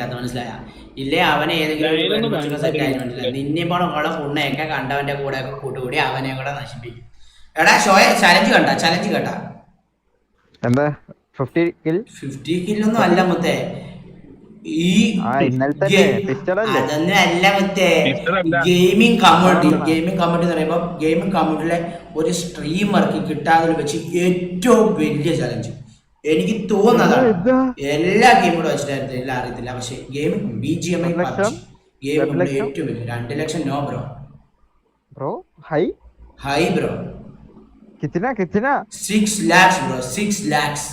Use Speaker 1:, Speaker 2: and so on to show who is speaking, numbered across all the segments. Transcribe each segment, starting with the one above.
Speaker 1: ഇല്ലാത്ത മനസ്സിലായ? ഇല്ലേ അവനെ ഏതെങ്കിലും സെറ്റ് ആയിരുന്നില്ല നിന്നെ പോണുള്ള പുണ്ണയൊക്കെ കണ്ടവന്റെ കൂടെ ഒക്കെ കൂട്ടുകൂടി അവനെ കൂടെ നശിപ്പിക്കും. എടാ ഷോയെ ചലഞ്ച് കണ്ട ചലഞ്ച് കേട്ടാ
Speaker 2: എന്താ? ഫിഫ്റ്റി കിൽ
Speaker 1: ഫിഫ്റ്റി കില്ലൊന്നും അല്ല മുത്തേ. ഈ
Speaker 2: അല്ല?
Speaker 1: മുത്തേ. ഗെയിമിംഗ് കമ്മ്യൂണിറ്റി ഗെയിമിംഗ് കമ്മ്യൂണിറ്റി എന്ന് പറയുമ്പോൾ ഗെയിമിംഗ് കമ്മ്യൂണിറ്റിയിലെ ഒരു സ്ട്രീമർക്ക് കിട്ടാതെ വെച്ച് ഏറ്റവും വലിയ ചലഞ്ച് എനിക്ക് തോന്നുന്നതാണ്. എല്ലാ ഗെയിമും കൂടെ വെച്ചിട്ടായിരുന്നു എല്ലാം അറിയത്തില്ല. പക്ഷെ game B G M I? Game? ഏറ്റവും വലിയ. രണ്ട് ലക്ഷം no bro.
Speaker 2: Bro hi?
Speaker 1: Hi bro.
Speaker 2: Kitchen കിച്ചന?
Speaker 1: 6 ലാക്സ് ബ്രോ. 6 ലാക്സ്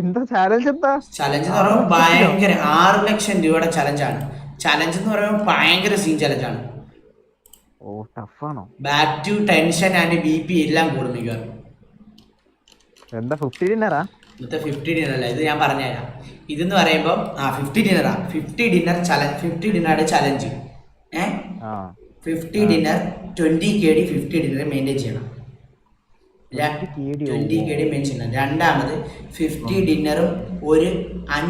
Speaker 2: എന്താ ചാലഞ്ച് എന്താ?
Speaker 1: ചാലഞ്ച് എന്ന് പറയുമ്പോൾ ഭയങ്കര ആറ് ലക്ഷം രൂപയുടെ ചലഞ്ചാണ് ചലഞ്ച് എന്ന് പറയുമ്പോൾ ഭയങ്കര സീൻ ചലഞ്ചാണ്
Speaker 2: ഓ ടഫാണോ
Speaker 1: back to tension and B P എല്ലാം കൂടും മിക്കവാറും.
Speaker 2: എന്താ ഫിഫ്റ്റി ഡിന്നറാ
Speaker 1: ഇന്നത്തെ ഫിഫ്റ്റി ഡിന്നർ അല്ല? ഇത് ഞാൻ പറഞ്ഞുതരാം. ഇതെന്ന് പറയുമ്പോൾ ആ ഫിഫ്റ്റി ഡിന്നറാ ഫിഫ്റ്റി ഡിന്നർ ചലഞ്ച് ഫിഫ്റ്റി ഡിന്നറുടെ ചലഞ്ച് ഏ? Fifty dinner twenty K D fifty dinner maintain ചെയ്യണം.
Speaker 2: 20 KD ഓ.
Speaker 1: ട്വന്റി കെ ഡി മെയിൻ ചെയ്യണം. രണ്ടാമത് ഫിഫ്റ്റി ഡിന്നറും ഒരു അൻ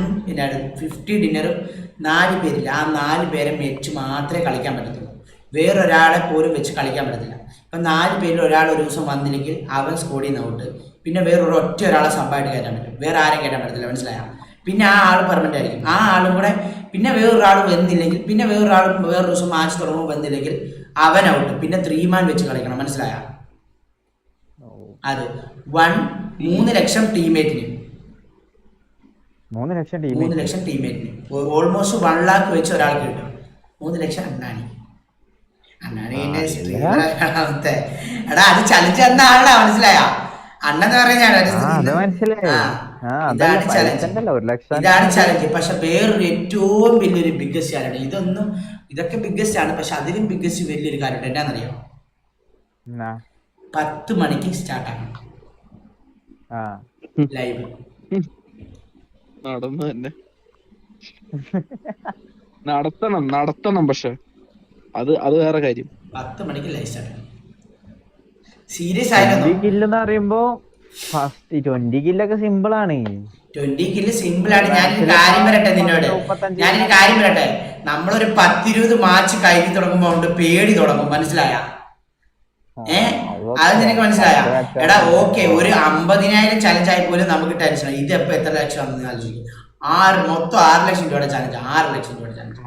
Speaker 1: ഫിഫ്റ്റി ഡിന്നറും നാല് പേരില്ല. ആ നാല് പേരെ വെച്ച് മാത്രമേ കളിക്കാൻ പറ്റത്തുള്ളൂ. വേറൊരാളെ പോലും വെച്ച് കളിക്കാൻ പറ്റത്തില്ല. ഇപ്പം നാല് പേരിൽ ഒരാൾ ഒരു ദിവസം വന്നില്ലെങ്കിൽ അവൻ സ്കോഡിൽ നിന്ന് ഔട്ട്. പിന്നെ വേറൊരു ഒറ്റ ഒരാളെ സംഭവമായിട്ട് കയറ്റാൻ പറ്റും. വേറെ ആരും കയറ്റാൻ പറ്റത്തില്ല മനസ്സിലായോ? പിന്നെ ആ ആൾ പെർമനന്റ് ആയിരിക്കും. ആ ആളും കൂടെ പിന്നെ വേറൊരാൾ വന്നില്ലെങ്കിൽ പിന്നെ വേറൊരാൾ വേറൊരു ദിവസം മാച്ച് തുടങ്ങുമ്പോൾ വന്നില്ലെങ്കിൽ അവൻ ഔട്ട് പിന്നെ ത്രീ മാൻ വെച്ച് കളിക്കണം മനസ്സിലായ? അത്. വൺ മൂന്ന് ലക്ഷം ടീമേറ്റിന്
Speaker 2: മൂന്ന് ലക്ഷം ടീം
Speaker 1: മൂന്ന് ലക്ഷം ടീമേറ്റിന് ഓൾമോസ്റ്റ് വൺ ലാക്ക് വെച്ച് ഒരാൾക്ക് കിട്ടും. മൂന്ന് ലക്ഷം അണ്ണാണി. അണ്ണാണി എന്നെ
Speaker 2: ആ,
Speaker 1: streamer എടാ അത് ചലഞ്ച് തന്ന ആളാ മനസ്സിലായ?
Speaker 2: ആ
Speaker 1: ഇതാണ്
Speaker 2: ചലഞ്ച് ഒരു ലക്ഷം
Speaker 1: ഇതാണ് ചലഞ്ച് പക്ഷെ വേറൊരു ഏറ്റവും വലിയൊരു ബിഗ്ഗസ്റ്റ് ചാലഞ്ച് ഇതൊന്നും ഇതൊക്കെ ബിഗ്ഗസ്റ്റ് ആണ്. പക്ഷെ അതിലും ബിഗ്ഗസ്റ്റ് വലിയൊരു കാര്യമുണ്ട്. എന്നാന്നറിയോ
Speaker 2: എന്നാ?
Speaker 1: പത്ത് മണിക്ക് സ്റ്റാർട്ട് ആക്കണം
Speaker 2: ആ.
Speaker 1: ലൈവ്
Speaker 3: നടന്നു തന്നെ. നടത്തണം നടത്തണം പക്ഷെ. അത് അത് വേറെ കാര്യം.
Speaker 1: പത്ത് മണിക്ക് ലൈവ് സ്റ്റാർട്ട് സീരിയസ് ആയിരുന്നു.
Speaker 2: കില്ല് എന്ന് പറയുമ്പോ ഫസ്റ്റ് ട്വന്റി കില്ലൊക്കെ സിമ്പിൾ ആണ്.
Speaker 1: ട്വന്റി കില്ല് സിമ്പിൾ ആണ്. ഞാനൊരു കാര്യം പറയട്ടെ നിന്നോട്.
Speaker 2: ഞാൻ
Speaker 1: ഞാനൊരു കാര്യം പറയട്ടെ. നമ്മളൊരു പത്തിരുപത് മാച്ച് കഴിഞ്ഞ് തുടങ്ങുമ്പോ ഉണ്ട് പേടി തുടങ്ങും. മനസ്സിലായ? ഏ? അത് നിനക്ക് മനസ്സിലായ? എടാ ഓക്കെ ഒരു അമ്പതിനായിരം ചലഞ്ച് ആയി പോലും നമുക്ക് ടെൻഷൻ ഇത് എപ്പോ എത്ര ലക്ഷം ആണെന്ന് ആലോചിക്കും. ആറ് മൊത്തം ആറ് ലക്ഷം രൂപയുടെ ചലഞ്ച് ആറ് ലക്ഷം രൂപയുടെ ചലഞ്ച്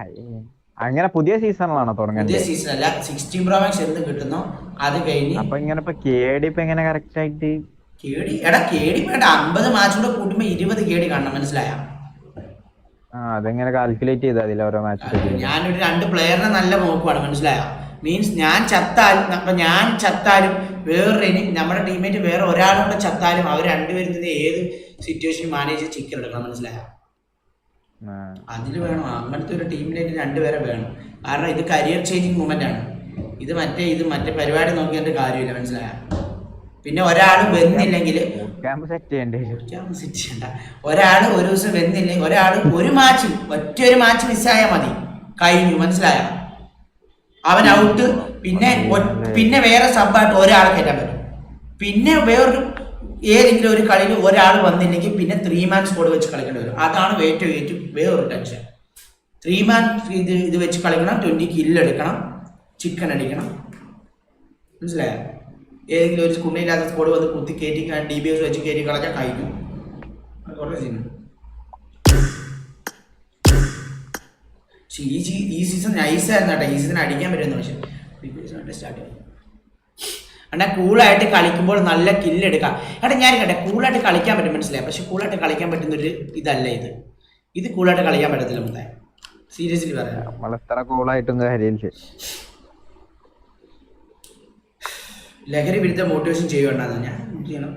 Speaker 2: അങ്ങനെ പുതിയ സീസണിലാണോ
Speaker 1: പുതിയ
Speaker 2: തുടങ്ങേണ്ടത്?
Speaker 1: സീസൺ അല്ല സിക്സ്റ്റീൻ പ്രോ മാക്സ് എന്ത് കിട്ടുന്നു അത് കഴിഞ്ഞ്
Speaker 2: അപ്പൊ ഇങ്ങനെ ഇപ്പൊ കേടി ഇപ്പൊ എങ്ങനെ കറക്റ്റ് ആയിട്ട്?
Speaker 1: കേടി എടാ കേടി വേണ്ട. അമ്പത് മാച്ച് കൂടെ കൂട്ടുമ്പോ ഇരുപത് കേടി കാണണം മനസ്സിലായ?
Speaker 2: ആ അതെങ്ങനെ കാൽക്കുലേറ്റ് ചെയ്താൽ അതിൽ ഓരോ മാച്ച്
Speaker 1: ഞാനൊരു രണ്ട് പ്ലെയറിനെ നല്ല നോക്കുവാണ് മനസ്സിലായോ? മീൻസ് ഞാൻ ചത്താലും അപ്പൊ ഞാൻ ചത്താലും വേറൊരു ഇനി നമ്മുടെ ടീമേറ്റ് വേറെ ഒരാളും കൂടെ ചത്താലും അവർ രണ്ടുപേരും തന്നെ ഏത് സിറ്റുവേഷൻ മാനേജ് ചിക്കൻ എടുക്കണം മനസ്സിലായോ? അതിൽ വേണം. അങ്ങനത്തെ ഒരു ടീമിലേക്ക് രണ്ടുപേരെ വേണം. കാരണം ഇത് കരിയർ ചേഞ്ചിങ് മൂമെന്റ് ആണ്. ഇത് മറ്റേ ഇത് മറ്റേ പരിപാടി നോക്കിയതിന്റെ കാര്യമില്ല മനസ്സിലായ? പിന്നെ ഒരാൾ വന്നില്ലെങ്കിൽ ഒരാൾ ഒരു ദിവസം വെന്നില്ലെങ്കിൽ ഒരാൾ ഒരു മാച്ച് ഒറ്റ ഒരു മാച്ച് മിസ്സായാൽ മതി. കഴിഞ്ഞു മനസ്സിലായ? അവൻ ഔട്ട് പിന്നെ പിന്നെ വേറെ സബ്ബായിട്ട് ഒരാളെ കയറ്റാൻ പറ്റും. പിന്നെ വേറൊരു ഏതെങ്കിലും ഒരു കളിയിൽ ഒരാൾ വന്നില്ലെങ്കിൽ പിന്നെ ത്രീ മാൻ സ്കോഡ് വെച്ച് കളിക്കേണ്ടി വരും. അതാണ് ഏറ്റവും ഏറ്റവും വേറൊരു ടെൻഷൻ ത്രീ മാൻ ഇത് ഇത് വെച്ച് കളിക്കണം ട്വന്റി കില്ലെടുക്കണം ചിക്കൻ അടിക്കണം. മനസ്സിലായോ? ഏതെങ്കിലും ഒരു കുണ്ണയില്ലാത്ത സ്കോഡ് വന്ന് കുത്തി കയറ്റി ഡി ബി എസ് വെച്ച് കയറ്റി കളഞ്ഞാൽ കഴിക്കും. ഈ ഈ സീസൺ നൈസായിരുന്നു കേട്ടോ ഈ സീസൺ അടിക്കാൻ പറ്റുമെന്ന് പക്ഷേ സ്റ്റാർട്ട് ചെയ്യും അണ്ണാ കൂളായിട്ട് കളിക്കുമ്പോൾ നല്ല കില്ലെടുക്കാം എടാ ഞാൻ കേട്ടെ കൂളായിട്ട് കളിക്കാൻ പറ്റും മനസ്സിലായി? പക്ഷെ കൂളായിട്ട് കളിക്കാൻ പറ്റുന്ന ഒരു ഇതല്ല ഇത്. ഇത് കൂളായിട്ട് കളിക്കാൻ പറ്റത്തില്ല മുത്തേ സീരിയസ്ലി പറയാം
Speaker 2: നമ്മളെത്ര കൂളായിട്ടും കാര്യമില്ല.
Speaker 1: ലഹരി വിരുദ്ധ മോട്ടിവേഷൻ ചെയ്യുകയാണെന്ന് ഞാൻ എന്ത് ചെയ്യണം?